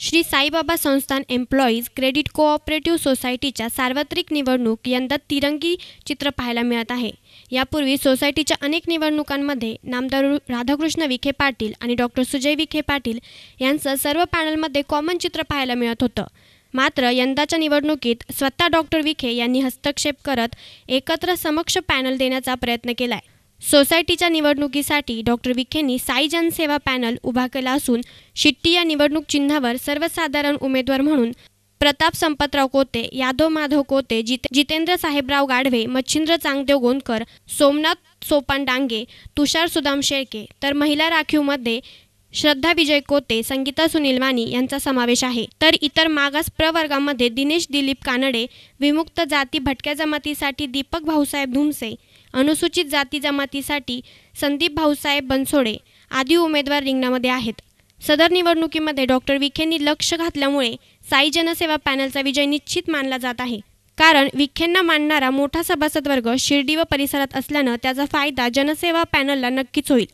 श्री साईबाबा संस्थान employees credit cooperative सोसायटीच्या सार्वत्रिक निवडणूक यंदा तिरंगी चित्र पाहायला मिळत आहे. यापूर्वी सोसायटीच्या अनेक निवडणुकांमध्ये नामदार राधाकृष्ण विखे पाटील आणि डॉक्टर सुजय विखे पाटील यांचं सर्व पॅनलमध्ये कॉमन चित्र पाहायला मिळत होतं. मात्र यंदाच्या निवडणुकीत स्वतः डॉक्टर विखे यांनी हस्तक्षेप करत एकत्र समक्ष पॅनल देण्याचा प्रयत्न केला आहे सोसायटीच्या निवडणुकीसाठी डॉक्टर विखेंनी साई जनसेवा पॅनल उभा केला असून शिट्टी या निवडणूक चिन्हावर सर्वसाधारण उमेदवार म्हणून प्रताप संपतराव कोते यादव माधव कोते जित जितेंद्र साहेबराव गाढवे मच्छिंद्र चांगदेव गोंदकर सोमनाथ सोपान डांगे तुषार सुदाम शेळके तर महिला राखीवमध्ये श्रद्धा विजय कोते संगीता सुनील वाणी यांचा समावेश आहे. तर इतर मागास प्रवर्गामध्ये दिनेश दिलीप कानडे विमुक्त जाती भटक्या जमातीसाठी दीपक भाऊसाहेब धुमसे अनुसूचित जाती जमातीसाठी संदीप भाऊसाहेब बनसोडे आदी उमेदवार रिंगणामध्ये आहेत. सदर निवडणुकीमध्ये डॉक्टर विखेंनी लक्ष घातल्यामुळे साई जनसेवा पॅनलचा विजय निश्चित मानला जात आहे. कारण विखेंना मानणारा मोठा सभासद वर्ग शिर्डी व परिसरात असल्यानं त्याचा फायदा जनसेवा पॅनलला नक्कीच होईल.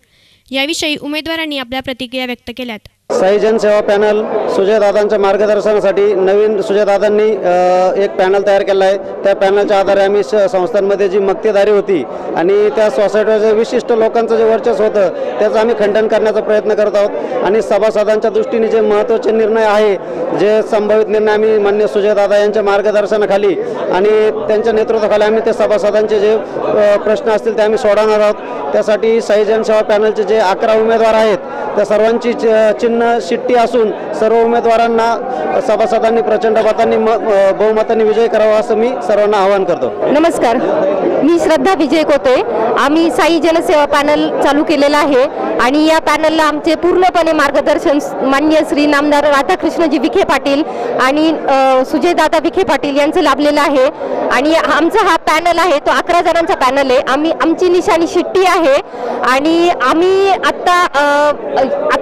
याविषयी उमेदवारांनी आपल्या प्रतिक्रिया व्यक्त केल्यात. साई जनसेवा पॅनल सुजयदादांच्या मार्गदर्शनासाठी नवीन सुजयदादांनी एक पॅनल तयार केला आहे. त्या पॅनलच्या आधारे आम्ही स- संस्थांमध्ये जी मक्तेदारी होती आणि त्या सोसायटीचं विशिष्ट लोकांचं जे वर्चस्व होतं त्याचं आम्ही खंडन करण्याचा प्रयत्न करत आहोत. आणि सभासदांच्या दृष्टीने जे महत्त्वाचे निर्णय आहे जे संभावित निर्णय आम्ही मान्य सुजयदादा यांच्या मार्गदर्शनाखाली आणि त्यांच्या नेतृत्वाखाली आम्ही ते सभासदांचे जे प्रश्न असतील ते आम्ही सोडवणार आहोत. त्यासाठी साई जनसेवा पॅनलचे जे अकरा उमेदवार आहेत त्या सर्वांची चिन्ह चिन्ह शिट्टी असून सर्व उमेदवारांना सभासदांनी प्रचंड मतांनी बहुमतांनी विजय करावा असं मी सर्वांना आवाहन करतो. नमस्कार. मी श्रद्धा विजय कोते आम्ही साई जनसेवा पॅनल चालू केलेला आहे आणि या पॅनलला आमचे पूर्णपणे मार्गदर्शन मान्य श्री नामदार राधाकृष्णजी विखे पाटील आणि सुजयदादा विखे पाटील यांचं लाभलेलं आहे. आणि आमचा हा पॅनल आहे तो अकरा जणांचा पॅनल आहे. आम्ही आमची निशाणी शिट्टी आहे. आणि आम्ही आत्ता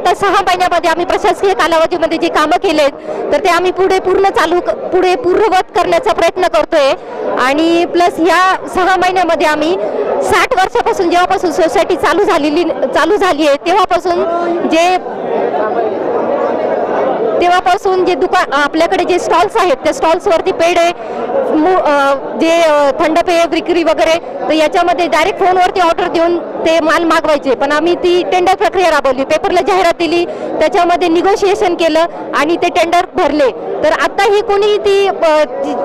आत्ता सहा महिन्यामध्ये आम्ही प्रशासकीय कालावधीमध्ये जे कामं केलेत तर ते आम्ही पुढे पूर्ण चालू पुढे पूर्ववत करण्याचा प्रयत्न करतोय. आणि प्लस ह्या सहा महिन्यामध्ये आम्ही साठ वर्षापासून जेव्हापासून सोसायटी चालू झालेली चालू झाली आहे तेव्हापासून जे तेव्हापासून जे दुकान आपल्याकडे जे स्टॉल्स आहेत त्या स्टॉल्सवरती पेढे मु- जे थंड पेय विक्री वगैरे तर याच्यामध्ये डायरेक्ट फोनवरती ऑर्डर देऊन ते माल मागवायचे. पण आम्ही ती टेंडर प्रक्रिया राबवली. पेपरला जाहिरात दिली. त्याच्यामध्ये निगोशिएशन केलं आणि ते टेंडर भरले. तर आता ही कोणी ती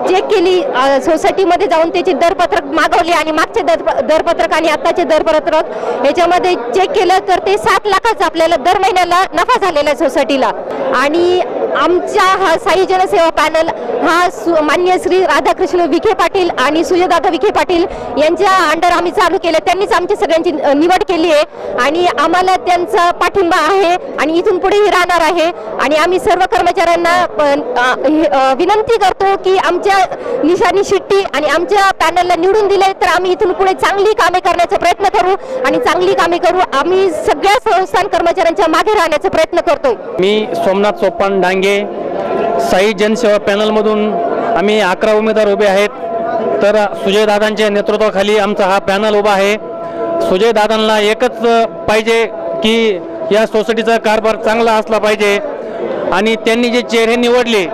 चेक केली सोसायटीमध्ये जाऊन त्याची दरपत्रक मागवली आणि मागचे दर दरपत्रक आणि आत्ताचे दरपत्रक याच्यामध्ये चेक केलं तर ते सात लाखाचा आपल्याला दर महिन्याला नफा झालेला आहे सोसायटीला. आणि आमच्या हा साई जनसेवा पॅनल हा सु- मान्य श्री राधाकृष्ण विखे पाटील आणि सुजयदादा विखे पाटील यांच्या अंडर आम्ही चालू केलं. त्यांनीच आमची सगळ्यांची निवड केली आहे. आणि आम्हाला त्यांचा पाठिंबा आहे आणि इथून पुढेही राहणार आहे. आणि आम्ही सर्व कर्मचाऱ्यांना विनंती करतो की आमच्या निशानी शिट्टी आणि आमच्या पॅनलला निवडून दिले तर आम्ही इथून पुढे चांगली कामे करण्याचा प्रयत्न करू आणि चांगली कामे करू. आम्ही सगळ्या संस्थान कर्मचाऱ्यांच्या मागे राहण्याचा प्रयत्न करतोय मी सोमनाथ सोपान डांगे साई जनसेवा पॅनलमधून आम्ही अकरा उमेदवार उभे आहेत. तर सुजयदादांच्या नेतृत्वाखाली आमचा हा पॅनल उभा आहे. सुजयदादांना एकच पाहिजे की या सोसायटीचा कारभार चांगला असला पाहिजे. आणि त्यांनी जे चेहरे निवडले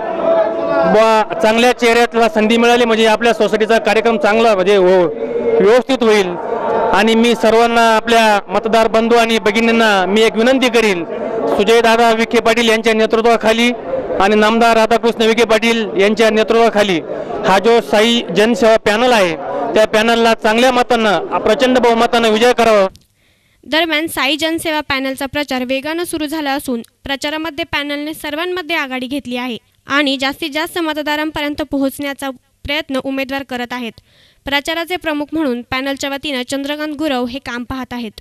बा चांगल्या चेहऱ्यातला संधी मिळाली म्हणजे आपल्या सोसायटीचा कार्यक्रम चांगला म्हणजे हो व्यवस्थित होईल. आणि मी सर्वांना आपल्या मतदार बंधू आणि भगिनींना मी एक विनंती करील. सुजयदादा विखे पाटील यांच्या नेतृत्वाखाली आणि नामदार राधाकृष्ण विखे पाटील यांच्या नेतृत्वाखाली हा जो साई जनसेवा पॅनल आहे त्या पॅनलला चांगल्या मतांना प्रचंड बहुमतानं विजय करावा. दरम्यान साई जनसेवा पॅनलचा प्रचार वेगानं सुरू झाला असून प्रचारामध्ये पॅनलने सर्वांमध्ये आघाडी घेतली आहे आणि जास्तीत जास्त मतदारांपर्यंत पोहोचण्याचा प्रयत्न उमेदवार करत आहेत. प्रचाराचे प्रमुख म्हणून पॅनलच्या वतीनं चंद्रकांत गुरव हे काम पाहत आहेत.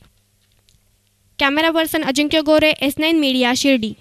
Camera person Ajinkya Gore S nine media Shirdi.